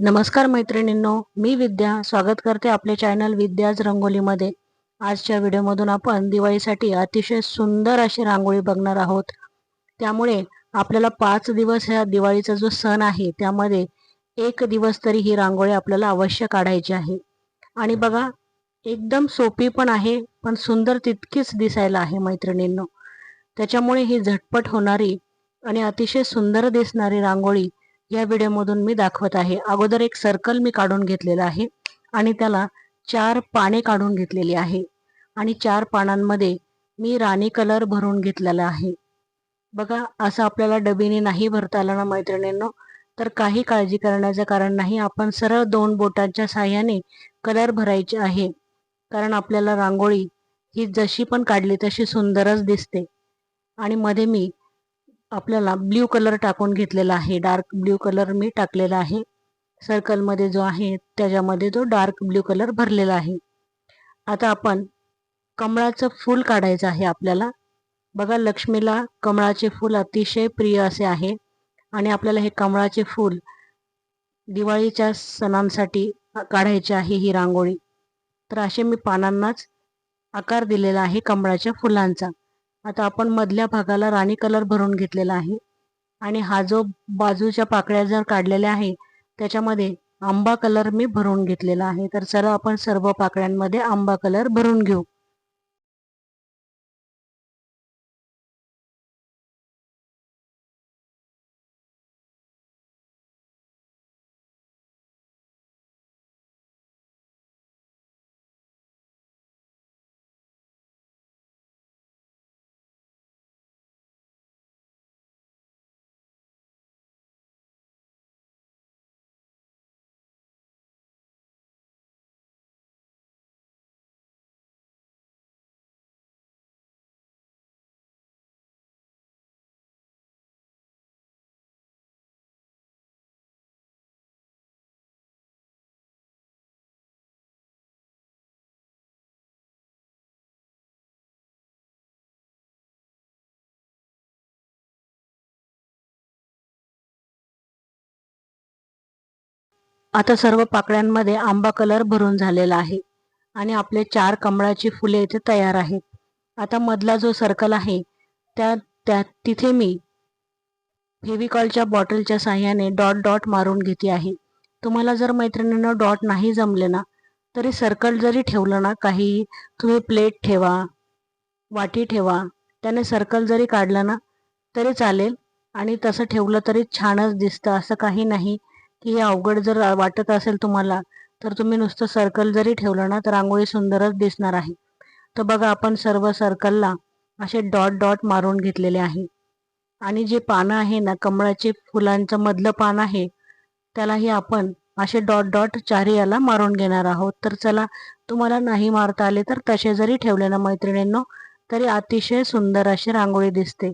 नमस्कार मैत्रिणींनो मी विद्या स्वागत करते आपले चॅनल विद्याज रंगोलीमध्ये. आजच्या व्हिडिओमधून आपण दिवाळीसाठी अतिशय सुंदर अशी रांगोळी बघणार आहोत. त्यामुळे आपल्याला पाच दिवस ह्या दिवाळीचा जो सण आहे त्यामध्ये एक दिवस तरी ही रांगोळी आपल्याला अवश्य काढायची आहे. आणि बघा एकदम सोपी पण आहे पण सुंदर तितकीच दिसायला आहे मैत्रिणींनो. त्याच्यामुळे ही झटपट होणारी आणि अतिशय सुंदर दिसणारी रांगोळी या व्हिडिओमधून मी दाखवत आहे. अगोदर एक सर्कल मी काढून घेतलेला आहे आणि त्याला चार पाने काढून घेतलेली आहे. आणि चार पानांमध्ये मी राणी कलर भरून घेतलेला आहे. बघा असं आपल्याला डबीने नाही भरता आलं ना मैत्रिणींनो? तर काही काळजी करण्याचं कारण नाही. आपण सरळ दोन बोटांच्या साह्याने कलर भरायचे आहे. कारण आपल्याला रांगोळी ही जशी पण काढली तशी सुंदरच दिसते. आणि मध्ये मी आपल्याला ब्ल्यू कलर टाकून घेतलेला आहे. डार्क ब्ल्यू कलर मी टाकलेला आहे. सर्कलमध्ये जो आहे त्याच्यामध्ये जो डार्क ब्ल्यू कलर भरलेला आहे. आता आपण कमळाचं फूल काढायचं आहे आपल्याला. बघा लक्ष्मीला कमळाचे फूल अतिशय प्रिय असे आहे. आणि आपल्याला हे कमळाचे फूल दिवाळीच्या सणांसाठी काढायचे आहे ही रांगोळी. तर असे मी पानांनाच आकार दिलेला आहे कमळाच्या फुलांचा. आता आपण मधल्या भागाला राणी कलर भरून घेतलेला आहे. आणि हा जो बाजूच्या पाकळ्या जर काढलेल्या आहे त्याच्यामध्ये आंबा कलर मी भरून घेतलेला आहे. तर चला आपण सर्व पाकळ्यांमध्ये आंबा कलर भरून घेऊ. आता सर्व पाकळ्यांमध्ये आंबा कलर भरून झालेला आहे आणि आपले चार कमळाची फुले इथे तयार आहेत. आता मधला जो सर्कल आहे त्या त्या तिथे मी फेविकॉलच्या बॉटलच्या साह्याने डॉट डॉट मारून घेते आहे. तुम्हाला जर मैत्रिणींना डॉट नाही जमले ना तरी सर्कल जरी ठेवलं ना काही तुम्ही प्लेट ठेवा वाटी ठेवा त्याने सर्कल जरी काढलं ना तरी चालेल आणि तसं ठेवलं तरी छानच दिसतं असं काही नाही. की हे अवघड जर वाटत असेल तुम्हाला तर तुम्ही नुसतं सर्कल जरी ठेवलं ना तर रांगोळी सुंदरच दिसणार आहे. तर बघा आपण सर्व सर्कलला असे डॉट डॉट मारून घेतलेले आहे. आणि जे पानं आहे ना कमळाचे फुलांचं मधलं पान आहे त्यालाही आपण असे डॉट डॉट चारी याला मारून घेणार आहोत. तर चला तुम्हाला नाही मारता आले तर तसे जरी ठेवले ना मैत्रिणींनो तरी अतिशय सुंदर अशी रांगोळी दिसते.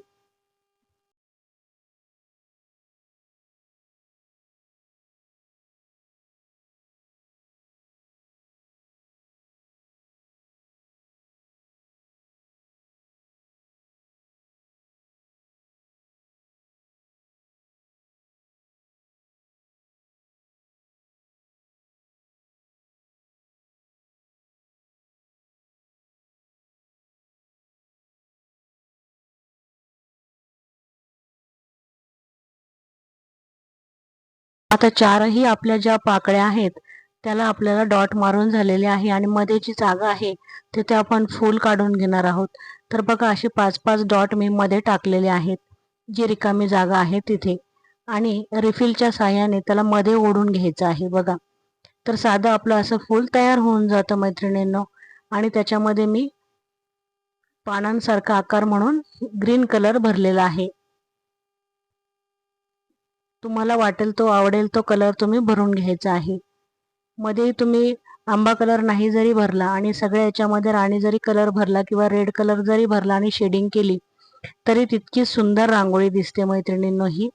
आता चारही आपल्या ज्या पाकळ्या आहेत त्याला आपल्याला डॉट मारून झालेले आहे आणि मध्ये जी जागा आहे तिथे आपण फूल काढून घेणार आहोत. तर बघा असे पाच पाच डॉट मी मध्ये टाकलेले आहेत जी रिकामी जागा आहे तिथे. आणि रिफिलच्या साह्याने त्याला मध्ये ओढून घ्यायचं आहे बघा. तर साधं आपलं असं फूल तयार होऊन जातं मैत्रिणींनो. आणि त्याच्यामध्ये मी पानांसारखा आकार म्हणून ग्रीन कलर भरलेला आहे. तुम्हाला वाटेल तो आवडेल तो कलर तुम्ही भरून घ्यायचा आहे. मध्ये तुम्ही आंबा कलर नाही जरी भरला आणि सगळ्या याच्यामध्ये राणी जरी कलर भरला किंवा रेड कलर जरी भरला आणि शेडिंग केली तरी तितकी सुंदर रांगोळी दिसते मैत्रिणींनो ही.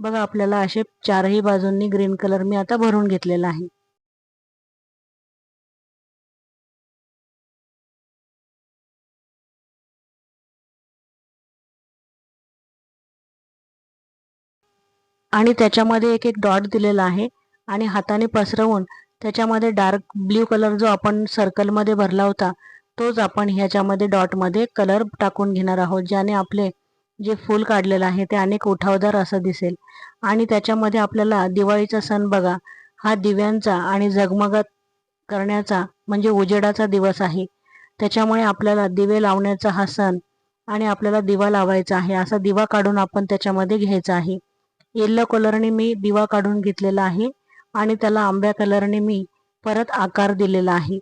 बघा आपल्याला असे चारही बाजूंनी ग्रीन कलर मी आता भरून घेतलेला आहे. आणि त्याच्यामध्ये एक एक डॉट दिलेला आहे. आणि हाताने पसरवून त्याच्यामध्ये डार्क ब्ल्यू कलर जो आपण सर्कलमध्ये भरला होता तोच आपण ह्याच्यामध्ये डॉटमध्ये कलर टाकून घेणार आहोत ज्याने आपले जे फूल काढलेलं आहे ते अनेक उठावदार असं दिसेल. आणि त्याच्यामध्ये आपल्याला दिवाळीचा सण बघा हा दिव्यांचा आणि जगमगत करण्याचा म्हणजे उजेडाचा दिवस आहे. त्याच्यामुळे आपल्याला दिवे लावण्याचा हा सण आणि आपल्याला दिवा लावायचा आहे असा दिवा काढून आपण त्याच्यामध्ये घ्यायचा आहे. येल्लो कलरने मी दिवा काढून घेतलेला आहे आणि त्याला आंब्या कलरने मी परत आकार दिलेला आहे.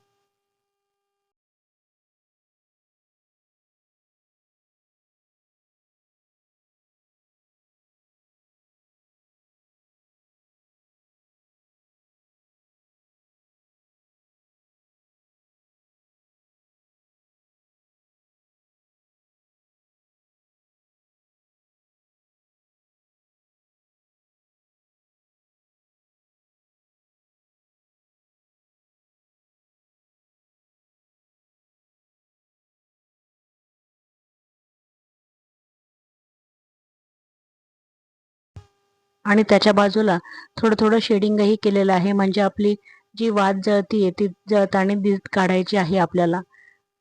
आणि त्याच्या बाजूला थोडं थोडं शेडिंगही केलेलं आहे. म्हणजे आपली जी वाद जळती आहे ती जळताना दि काढायची आहे आपल्याला.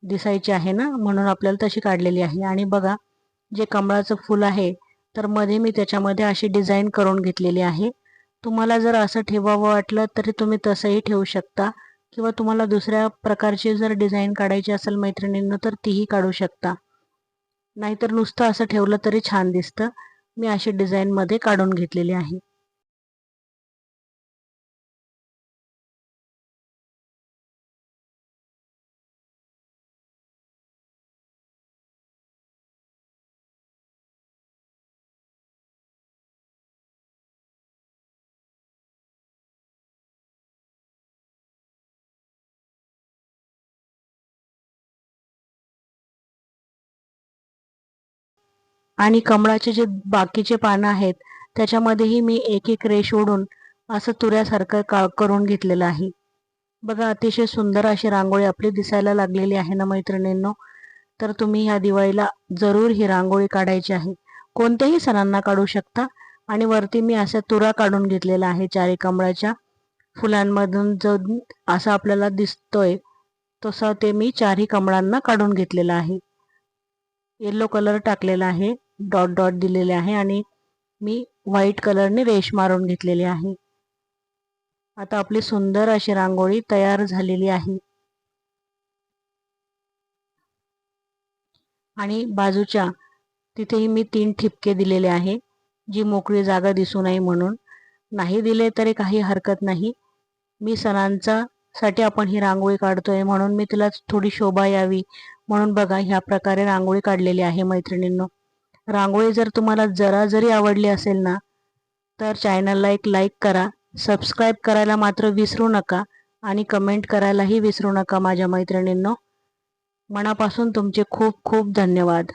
दिसायची आहे ना? म्हणून आपल्याला तशी काढलेली आहे. आणि बघा जे कमळाचं फूल आहे तर मध्ये मी त्याच्यामध्ये अशी डिझाईन करून घेतलेली आहे. तुम्हाला जर असं ठेवावं वाटलं तरी तुम्ही तसंही ठेवू शकता. किंवा तुम्हाला दुसऱ्या प्रकारची जर डिझाईन काढायची असेल मैत्रिणींना तर तीही काढू शकता. नाहीतर नुसतं असं ठेवलं तरी छान दिसतं. मी असे डिझाईनमध्ये काढून घेतलेली आहे. आणि कमळाचे जे बाकीचे पानं आहेत त्याच्यामध्येही मी एक एक रेश ओढून असं तुऱ्यासारखं का करून घेतलेलं आहे. बघा अतिशय सुंदर अशी रांगोळी आपली दिसायला लागलेली आहे ना मैत्रिणींनो? तर तुम्ही ह्या दिवाळीला जरूर ही रांगोळी काढायची आहे. कोणत्याही सणांना काढू शकता आणि वरती मी अशा तुरा काढून घेतलेला आहे चारी कमळाच्या फुलांमधून जो असा आपल्याला दिसतोय तसं ते मी चारही कमळांना काढून घेतलेलं आहे. येल्लो कलर टाकलेला आहे. डॉट डॉट दिलेले आहे आणि मी व्हाईट कलरने रेश मारून घेतलेली आहे. आता आपली सुंदर अशी रांगोळी तयार झालेली आहे. आणि बाजूच्या तिथेही मी तीन ठिपके दिलेले आहे जी मोकळी जागा दिसू नये म्हणून. नाही दिले तरी काही हरकत नाही. मी सणांचा साठी आपण ही रांगोळी काढतोय म्हणून मी तिला थोडी शोभा यावी म्हणून बघा ह्या प्रकारे रांगोळी काढलेली आहे मैत्रिणींनो. रांगोळी जर तुम्हाला जरा जरी आवडली असेल ना तर चॅनलला एक लाईक करा. सबस्क्राईब करायला मात्र विसरू नका आणि कमेंट करायलाही विसरू नका माझ्या मैत्रिणींनो. मनापासून तुमचे खूप खूप धन्यवाद.